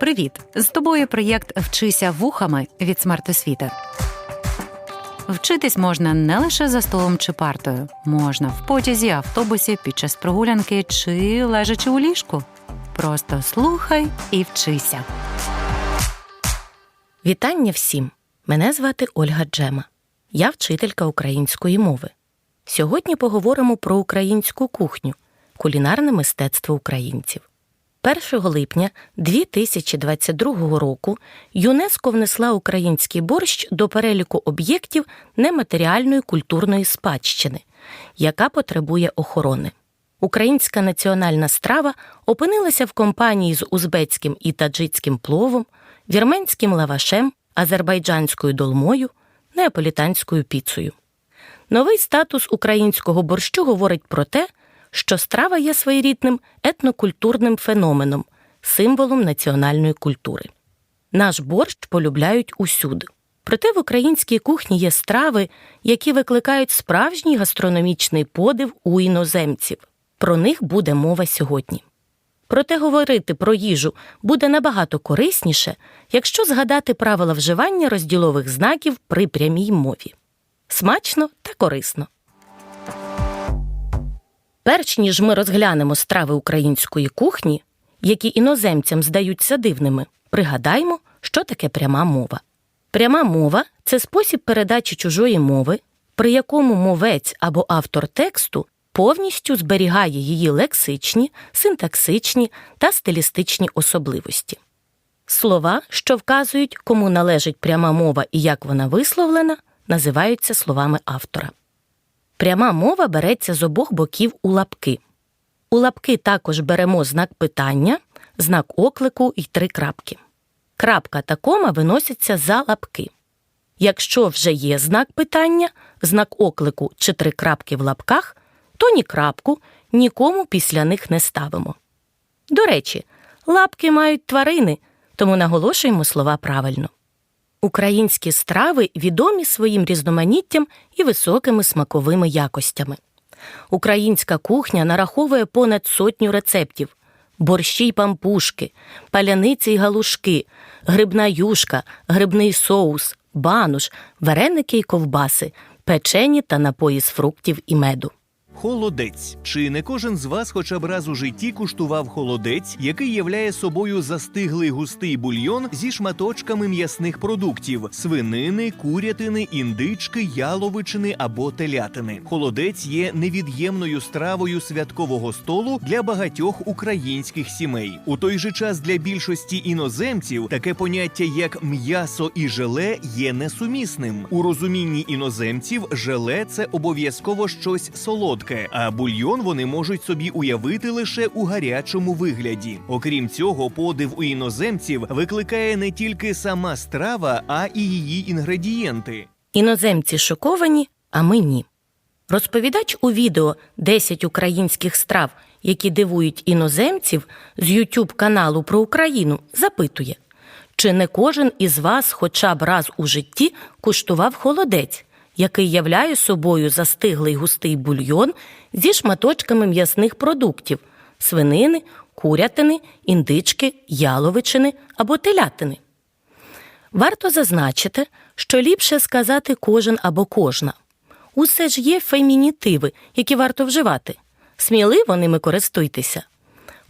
Привіт! З тобою проєкт Вчися вухами від смертосвіти. Вчитись можна не лише за столом чи партою, можна в потязі, автобусі, під час прогулянки чи лежачи у ліжку. Просто слухай і вчися. Вітання всім! Мене звати Ольга Джема. Я вчителька української мови. Сьогодні поговоримо про українську кухню, кулінарне мистецтво українців. 1 липня 2022 року ЮНЕСКО внесла український борщ до переліку об'єктів нематеріальної культурної спадщини, яка потребує охорони. Українська національна страва опинилася в компанії з узбецьким і таджицьким пловом, вірменським лавашем, азербайджанською долмою, неаполітанською піцею. Новий статус українського борщу говорить про те, що страва є своєрідним етнокультурним феноменом, символом національної культури. Наш борщ полюбляють усюди. Проте в українській кухні є страви, які викликають справжній гастрономічний подив у іноземців. Про них буде мова сьогодні. Проте говорити про їжу буде набагато корисніше, якщо згадати правила вживання розділових знаків при прямій мові. Смачно та корисно. Перш ніж ми розглянемо страви української кухні, які іноземцям здаються дивними, пригадаймо, що таке пряма мова. Пряма мова це спосіб передачі чужої мови, при якому мовець або автор тексту повністю зберігає її лексичні, синтаксичні та стилістичні особливості. Слова, що вказують, кому належить пряма мова і як вона висловлена, називаються словами автора. Пряма мова береться з обох боків у лапки. У лапки також беремо знак питання, знак оклику і три крапки. Крапка та кома виносяться за лапки. Якщо вже є знак питання, знак оклику чи три крапки в лапках, то ні крапку, нікому після них не ставимо. До речі, лапки мають тварини, тому наголошуємо слова правильно. Українські страви відомі своїм різноманіттям і високими смаковими якостями. Українська кухня нараховує понад сотню рецептів: борщі й пампушки, паляниці й галушки, грибна юшка, грибний соус, бануш, вареники й ковбаси, печені та напої з фруктів і меду. Холодець. Чи не кожен з вас хоча б раз у житті куштував холодець, який являє собою застиглий густий бульйон зі шматочками м'ясних продуктів: свинини, курятини, індички, яловичини або телятини. Холодець є невід'ємною стравою святкового столу для багатьох українських сімей. У той же час для більшості іноземців таке поняття як м'ясо і желе є несумісним. У розумінні іноземців желе це обов'язково щось солодке а бульйон вони можуть собі уявити лише у гарячому вигляді. Окрім цього, подив у іноземців викликає не тільки сама страва, а і її інгредієнти. Іноземці шоковані, а ми ні. Розповідач у відео «10 українських страв, які дивують іноземців з YouTube каналу про Україну, запитує, чи не кожен із вас хоча б раз у житті куштував холодець, який являє собою застиглий густий бульйон зі шматочками м'ясних продуктів свинини, курятини, індички, яловичини або телятини. Варто зазначити, що ліпше сказати кожен або кожна. Усе ж є фемінітиви, які варто вживати. Сміливо ними користуйтеся.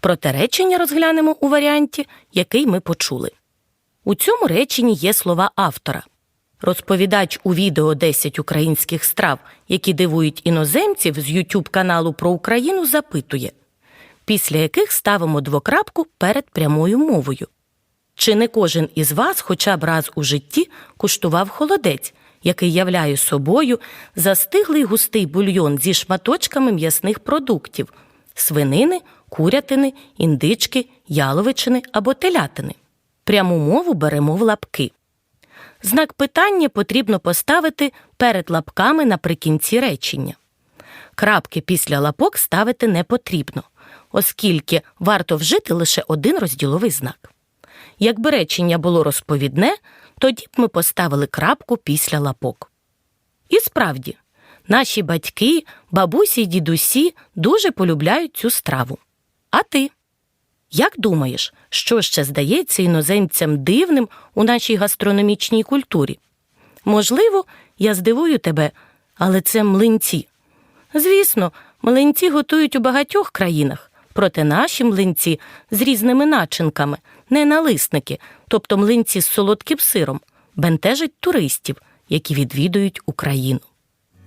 Проте речення розглянемо у варіанті, який ми почули. У цьому реченні є слова автора. Розповідач у відео «10 українських страв, які дивують іноземців з YouTube каналу про Україну, запитує, після яких ставимо двокрапку перед прямою мовою. Чи не кожен із вас хоча б раз у житті куштував холодець, який являє собою застиглий густий бульйон зі шматочками м'ясних продуктів свинини, курятини, індички, яловичини або телятини? Пряму мову беремо в лапки. Знак питання потрібно поставити перед лапками наприкінці речення. Крапки після лапок ставити не потрібно, оскільки варто вжити лише один розділовий знак. Якби речення було розповідне, тоді б ми поставили крапку після лапок. І справді, наші батьки, бабусі й дідусі дуже полюбляють цю страву. А ти? Як думаєш, що ще здається іноземцям дивним у нашій гастрономічній культурі? Можливо, я здивую тебе, але це млинці. Звісно, млинці готують у багатьох країнах, проте наші млинці з різними начинками, не налисники, тобто млинці з солодким сиром, бентежать туристів, які відвідують Україну.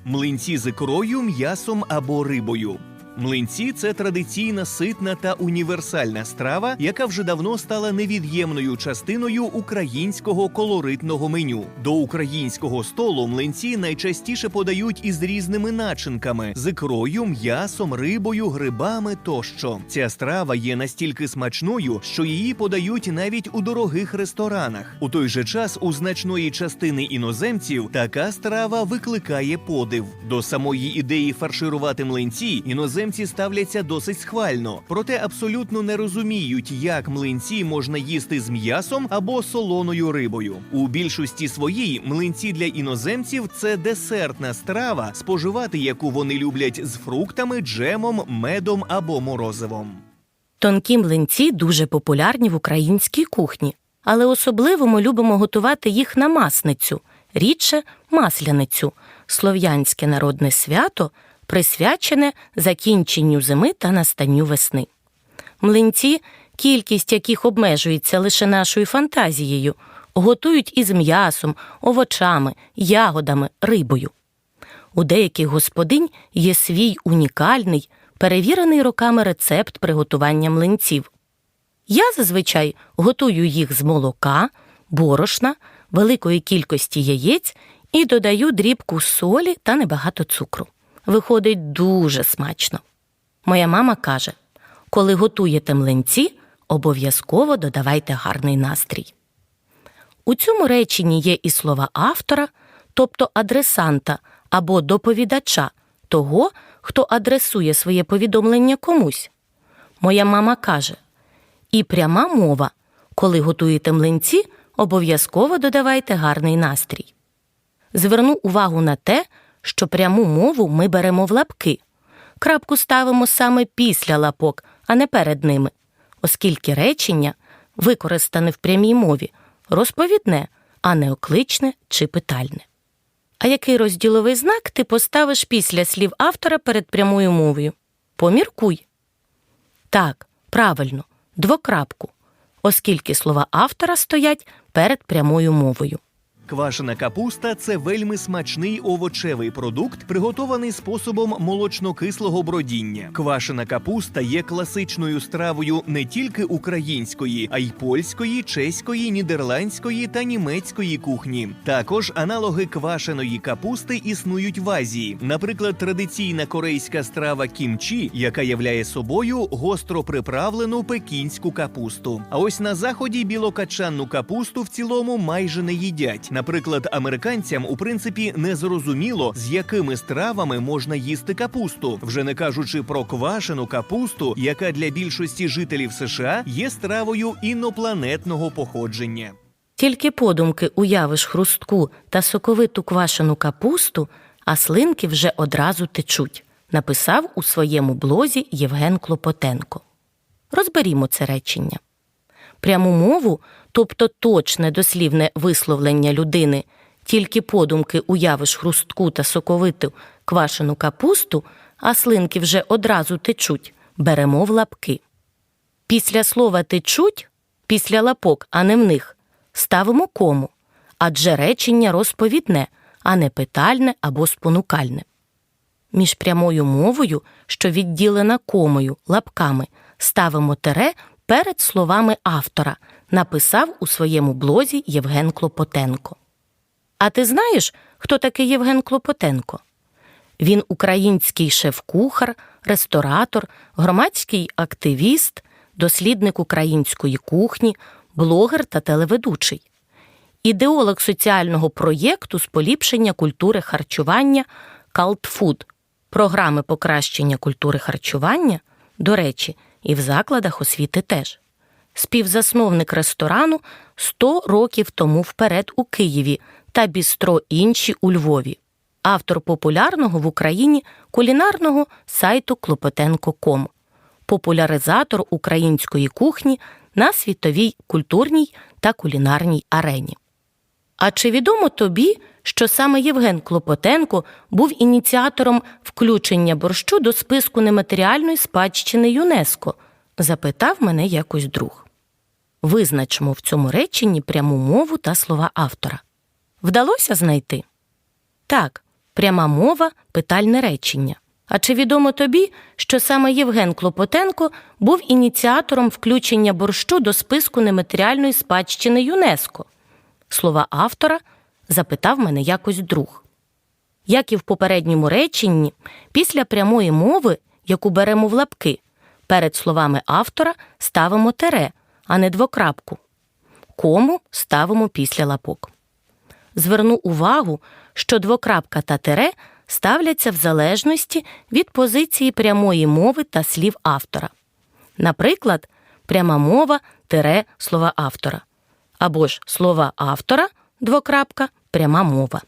Млинці з ікрою, м'ясом або рибою. Млинці це традиційна ситна та універсальна страва, яка вже давно стала невід'ємною частиною українського колоритного меню. До українського столу млинці найчастіше подають із різними начинками з ікрою, м'ясом, рибою, грибами тощо. Ця страва є настільки смачною, що її подають навіть у дорогих ресторанах. У той же час у значної частини іноземців така страва викликає подив. До самої ідеї фарширувати млинці іноземці ставляться досить схвально, проте абсолютно не розуміють, як млинці можна їсти з м'ясом або солоною рибою. У більшості своїй млинці для іноземців це десертна страва, споживати яку вони люблять з фруктами, джемом, медом або морозивом. Тонкі млинці дуже популярні в українській кухні, але особливо ми любимо готувати їх на масницю, рідше масляницю, слов'янське народне свято, присвячене закінченню зими та настанню весни. Млинці, кількість яких обмежується лише нашою фантазією, готують із м'ясом, овочами, ягодами, рибою. У деяких господинь є свій унікальний, перевірений роками рецепт приготування млинців. Я зазвичай готую їх з молока, борошна, великої кількості яєць і додаю дрібку солі та небагато цукру. Виходить дуже смачно. Моя мама каже: коли готуєте млинці, обов'язково додавайте гарний настрій. У цьому реченні є і слова автора, тобто адресанта або доповідача, того, хто адресує своє повідомлення комусь. Моя мама каже: і пряма мова, коли готуєте млинці, обов'язково додавайте гарний настрій. Зверну увагу на те, що пряму мову ми беремо в лапки. Крапку ставимо саме після лапок, а не перед ними, оскільки речення, використане в прямій мові, розповідне, а не окличне чи питальне. А який розділовий знак ти поставиш після слів автора перед прямою мовою? Поміркуй. Так, правильно, двокрапку, оскільки слова автора стоять перед прямою мовою. Квашена капуста це вельми смачний овочевий продукт, приготований способом молочно-кислого бродіння. Квашена капуста є класичною стравою не тільки української, а й польської, чеської, нідерландської та німецької кухні. Також аналоги квашеної капусти існують в Азії. Наприклад, традиційна корейська страва кімчі, яка являє собою гостро приправлену пекінську капусту. А ось на заході білокачанну капусту в цілому майже не їдять. Наприклад, американцям у принципі не зрозуміло, з якими стравами можна їсти капусту, вже не кажучи про квашену капусту, яка для більшості жителів США є стравою інопланетного походження. Тільки подумки уявиш хрустку та соковиту квашену капусту, а слинки вже одразу течуть, написав у своєму блозі Євген Клопотенко. Розберімо це речення. Пряму мову, тобто точне дослівне висловлення людини, тільки подумки уявиш хрустку та соковиту квашену капусту, а слинки вже одразу течуть, беремо в лапки. Після слова течуть, після лапок, а не в них, ставимо кому, адже речення розповідне, а не питальне або спонукальне. Між прямою мовою, що відділена комою, лапками, ставимо тере перед словами автора, написав у своєму блозі Євген Клопотенко. А ти знаєш, хто такий Євген Клопотенко? Він український шеф-кухар, ресторатор, громадський активіст, дослідник української кухні, блогер та телеведучий, ідеолог соціального проєкту з поліпшення культури харчування Food, програми покращення культури харчування, до речі, і в закладах освіти теж. Співзасновник ресторану 100 років тому вперед у Києві та бістро інші у Львові автор популярного в Україні кулінарного сайту Клопотенко.ком, популяризатор української кухні на світовій культурній та кулінарній арені. А чи відомо тобі, що саме Євген Клопотенко був ініціатором включення борщу до списку нематеріальної спадщини ЮНЕСКО? запитав мене якось друг. Визначимо в цьому реченні пряму мову та слова автора. Вдалося знайти? Так, пряма мова питальне речення. А чи відомо тобі, що саме Євген Клопотенко був ініціатором включення борщу до списку нематеріальної спадщини ЮНЕСКО? Слова автора запитав мене якось друг. Як і в попередньому реченні, після прямої мови, яку беремо в лапки, перед словами автора ставимо тере, а не двокрапку. Кому ставимо після лапок. Зверну увагу, що двокрапка та тере ставляться в залежності від позиції прямої мови та слів автора. Наприклад, пряма мова тере слова автора. Або ж слова автора двокрапка пряма мова.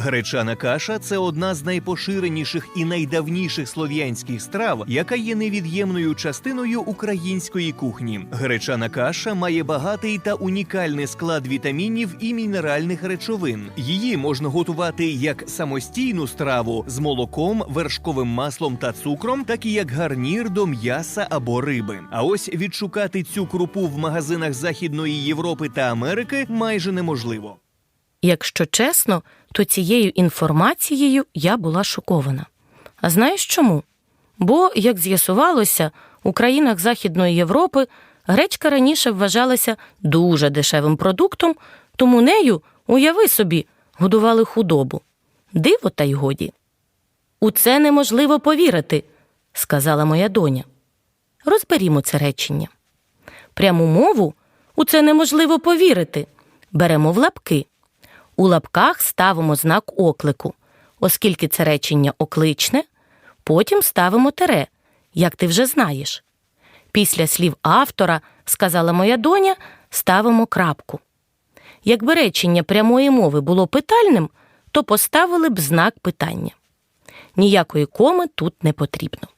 Гречана каша це одна з найпоширеніших і найдавніших слов'янських страв, яка є невід'ємною частиною української кухні. Гречана каша має багатий та унікальний склад вітамінів і мінеральних речовин. Її можна готувати як самостійну страву з молоком, вершковим маслом та цукром, так і як гарнір до м'яса або риби. А ось відшукати цю крупу в магазинах Західної Європи та Америки майже неможливо. Якщо чесно, то цією інформацією я була шокована. А знаєш чому? Бо, як з'ясувалося, у країнах Західної Європи гречка раніше вважалася дуже дешевим продуктом, тому нею, уяви собі, годували худобу. Диво та й годі. У це неможливо повірити, сказала моя доня. Розберімо це речення. Пряму мову у це неможливо повірити. Беремо в лапки. У лапках ставимо знак оклику, оскільки це речення окличне, потім ставимо тере, як ти вже знаєш. Після слів автора, сказала моя доня, ставимо крапку. Якби речення прямої мови було питальним, то поставили б знак питання. Ніякої коми тут не потрібно.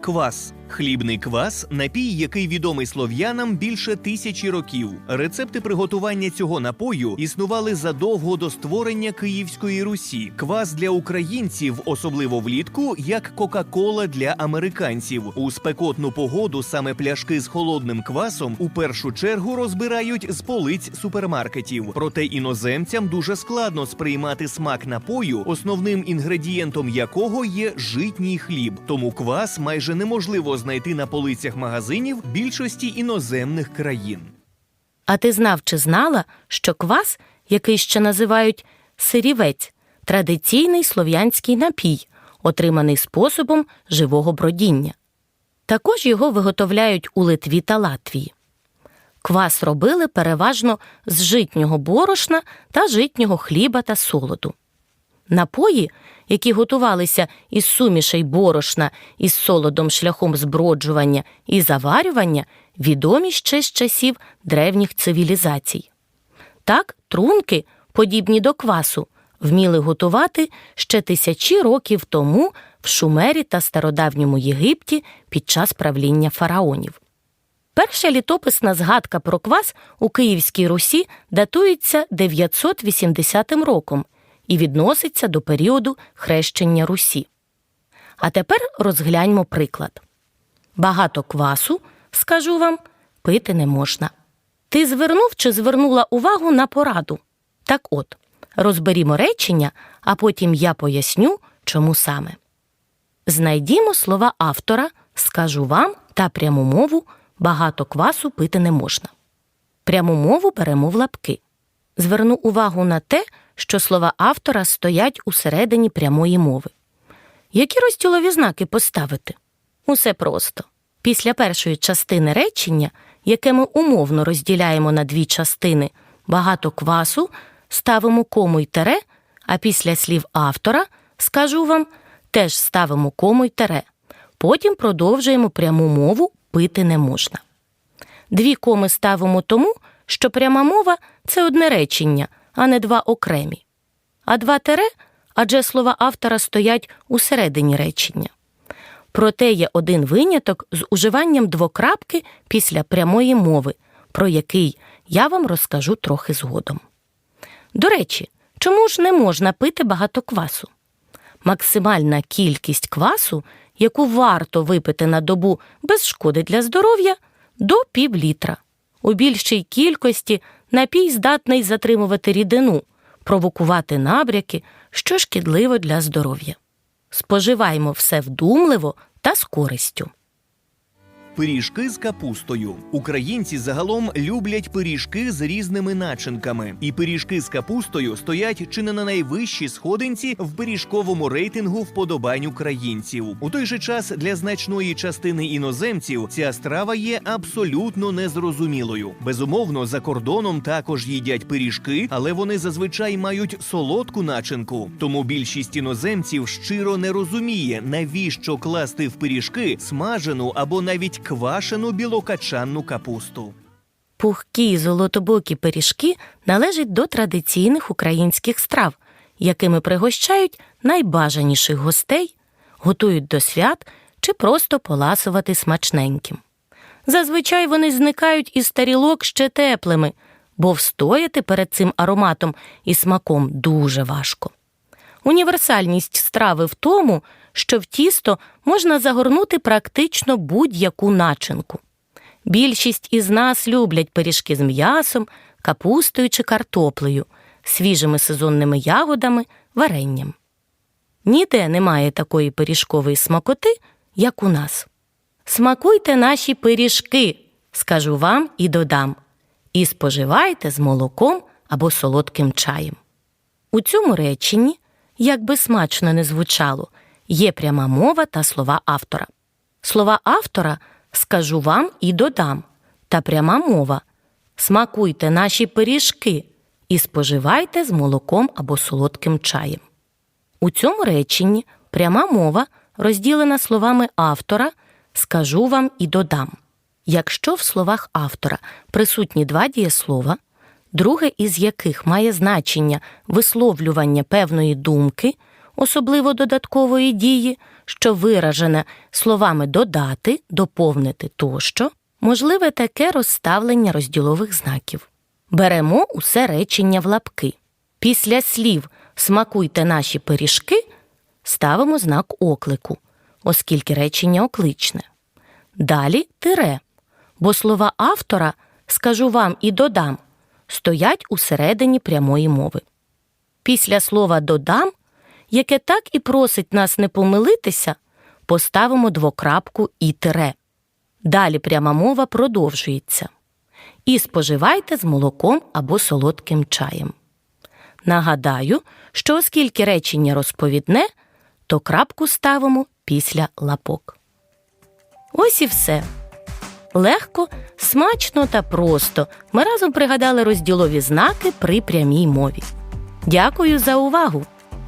Квас хлібний квас напій, який відомий слов'янам більше тисячі років. Рецепти приготування цього напою існували задовго до створення Київської Русі. Квас для українців, особливо влітку, як Кока-Кола для американців. У спекотну погоду саме пляшки з холодним квасом у першу чергу розбирають з полиць супермаркетів. Проте іноземцям дуже складно сприймати смак напою, основним інгредієнтом якого є житній хліб. Тому квас майже неможливо знайти на полицях магазинів більшості іноземних країн. А ти знав чи знала, що квас, який ще називають сирівець, традиційний слов'янський напій, отриманий способом живого бродіння. Також його виготовляють у Литві та Латвії. Квас робили переважно з житнього борошна та житнього хліба та солоду. Напої, які готувалися із сумішей борошна із солодом шляхом зброджування і заварювання, відомі ще з часів древніх цивілізацій. Так, трунки, подібні до квасу, вміли готувати ще тисячі років тому в Шумері та стародавньому Єгипті під час правління фараонів. Перша літописна згадка про квас у Київській Русі датується 980 роком і відноситься до періоду хрещення Русі. А тепер розгляньмо приклад. Багато квасу, скажу вам, пити не можна. Ти звернув чи звернула увагу на пораду? Так от, розберімо речення, а потім я поясню, чому саме. Знайдімо слова автора, скажу вам та пряму мову багато квасу пити не можна. Пряму мову беремо в лапки. Зверну увагу на те, що слова автора стоять усередині прямої мови. Які розділові знаки поставити? Усе просто. Після першої частини речення, яке ми умовно розділяємо на дві частини, багато квасу, ставимо кому й тере, а після слів автора, скажу вам, теж ставимо кому й тере. Потім продовжуємо пряму мову пити не можна. Дві коми ставимо тому, що пряма мова це одне речення, а не два окремі. А два тере, адже слова автора стоять у середині речення. Проте є один виняток з уживанням двокрапки після прямої мови, про який я вам розкажу трохи згодом. До речі, чому ж не можна пити багато квасу? Максимальна кількість квасу, яку варто випити на добу без шкоди для здоров'я, до пів літра. У більшій кількості напій здатний затримувати рідину, провокувати набряки, що шкідливо для здоров'я. Споживаємо все вдумливо та з користю. Пиріжки з капустою. Українці загалом люблять пиріжки з різними начинками, і пиріжки з капустою стоять чи не на найвищій сходинці в пиріжковому рейтингу вподобань українців. У той же час для значної частини іноземців ця страва є абсолютно незрозумілою. Безумовно, за кордоном також їдять пиріжки, але вони зазвичай мають солодку начинку. Тому більшість іноземців щиро не розуміє, навіщо класти в пиріжки смажену або навіть квашену білокачанну капусту. Пухкі золотобокі пиріжки належать до традиційних українських страв, якими пригощають найбажаніших гостей, готують до свят чи просто поласувати смачненьким. Зазвичай вони зникають із тарілок ще теплими, бо встояти перед цим ароматом і смаком дуже важко. Універсальність страви в тому, що в тісто можна загорнути практично будь-яку начинку. Більшість із нас люблять пиріжки з м'ясом, капустою чи картоплею, свіжими сезонними ягодами, варенням. Ніде немає такої пиріжкової смакоти, як у нас. Смакуйте наші пиріжки, скажу вам і додам, і споживайте з молоком або солодким чаєм. У цьому реченні, як би смачно не звучало, є пряма мова та слова автора. Слова автора скажу вам і додам, та пряма мова смакуйте наші пиріжки і споживайте з молоком або солодким чаєм. У цьому реченні пряма мова розділена словами автора скажу вам і додам. Якщо в словах автора присутні два дієслова, друге із яких має значення висловлювання певної думки, особливо додаткової дії, що виражене словами додати, доповнити тощо, можливе таке розставлення розділових знаків. Беремо усе речення в лапки. Після слів смакуйте наші пиріжки ставимо знак оклику, оскільки речення окличне. Далі тире, бо слова автора скажу вам і додам стоять усередині прямої мови. Після слова додам, яке так і просить нас не помилитися, поставимо двокрапку і тире. Далі пряма мова продовжується. І споживайте з молоком або солодким чаєм. Нагадаю, що оскільки речення розповідне, то крапку ставимо після лапок. Ось і все. Легко, смачно та просто ми разом пригадали розділові знаки при прямій мові. Дякую за увагу!